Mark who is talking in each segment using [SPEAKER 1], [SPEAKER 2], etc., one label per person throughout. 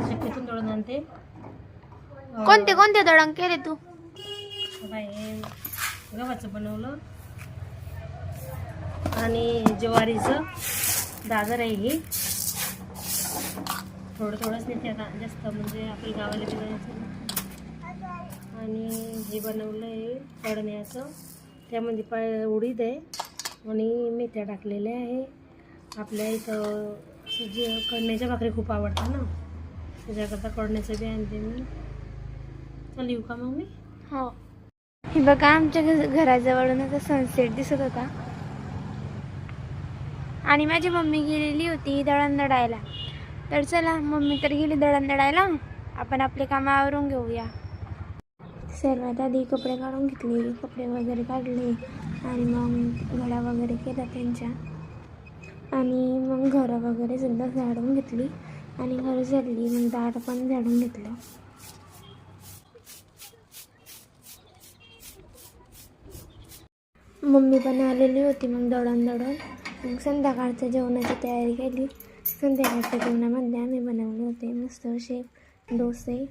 [SPEAKER 1] शक्यतून दळून आणते
[SPEAKER 2] कोणते कोणते दळण केले तू?
[SPEAKER 1] बाई, हे गव्हाचं बनवलं. आणि ज्वारीचं दादर आहे ही. थोडं थोडंच नेते आता जास्त म्हणजे आपल्या गावाला बिलायचं आणि हे बनवलं आहे कडण्याचं त्यामध्ये पाय उडीद आहे आणि मेथ्या टाकलेल्या आहे. आपल्या इथं जे कडण्याच्या भाकरी खूप आवडतात ना. त्याच्याकरता कडण्याचं बी आणते मी. चल येऊ का मग मी?
[SPEAKER 2] हो. हे बघा आमच्या घ- घराजवळून आता सनसेट दिसत होता. आणि माझी मम्मी गेलेली होती दळण दळायला तर चला मम्मी तर गेली दळण दळायला आपण आपले कामं आवरून घेऊया सर्वात आधी कपडे काढून घेतले कपडे वगैरे काढले. आणि मग घड्या वगैरे केल्या त्यांच्या. आणि मग घरं वगैरे सुद्धा झाडून घेतली. आणि घर झाडली मग दाट पण झाडून घेतलं. मम्मी पण आलेली होती मग दळण दडून मग संध्याकाळच्या जेवणाची तयारी केली. संध्याकाळच्या जेवणामध्ये आम्ही बनवले होते मस्त असे डोसे.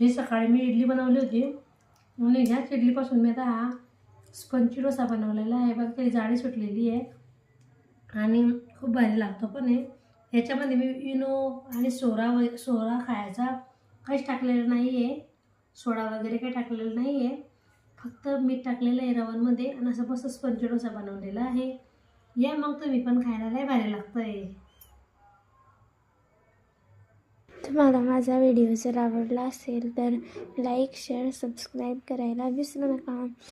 [SPEAKER 1] ही सकाळी मी इडली बनवली होती. म्हणून ह्याच इडलीपासून मी आता हा स्पंची डोसा बनवलेला आहे. बघ त्याची जाडी सुटलेली आहे. आणि खूप भारी लागतो पण आहे ह्याच्यामध्ये मी इनो आणि सोडा व सोडा खायचा काहीच टाकलेलं नाही आहे सोडा वगैरे काही टाकलेलं नाही आहे फक्त मीठ टाकलेलं आहे रवनमध्ये आणि असं मस्त स्पंची डोसा बनवलेला आहे. या मग तुम्ही पण खायला लय भारी लागतं आहे
[SPEAKER 2] तुम्हाला माझा व्हिडिओ जर आवडला असेल तर लाईक शेअर सबस्क्राईब करायला विसरू नका.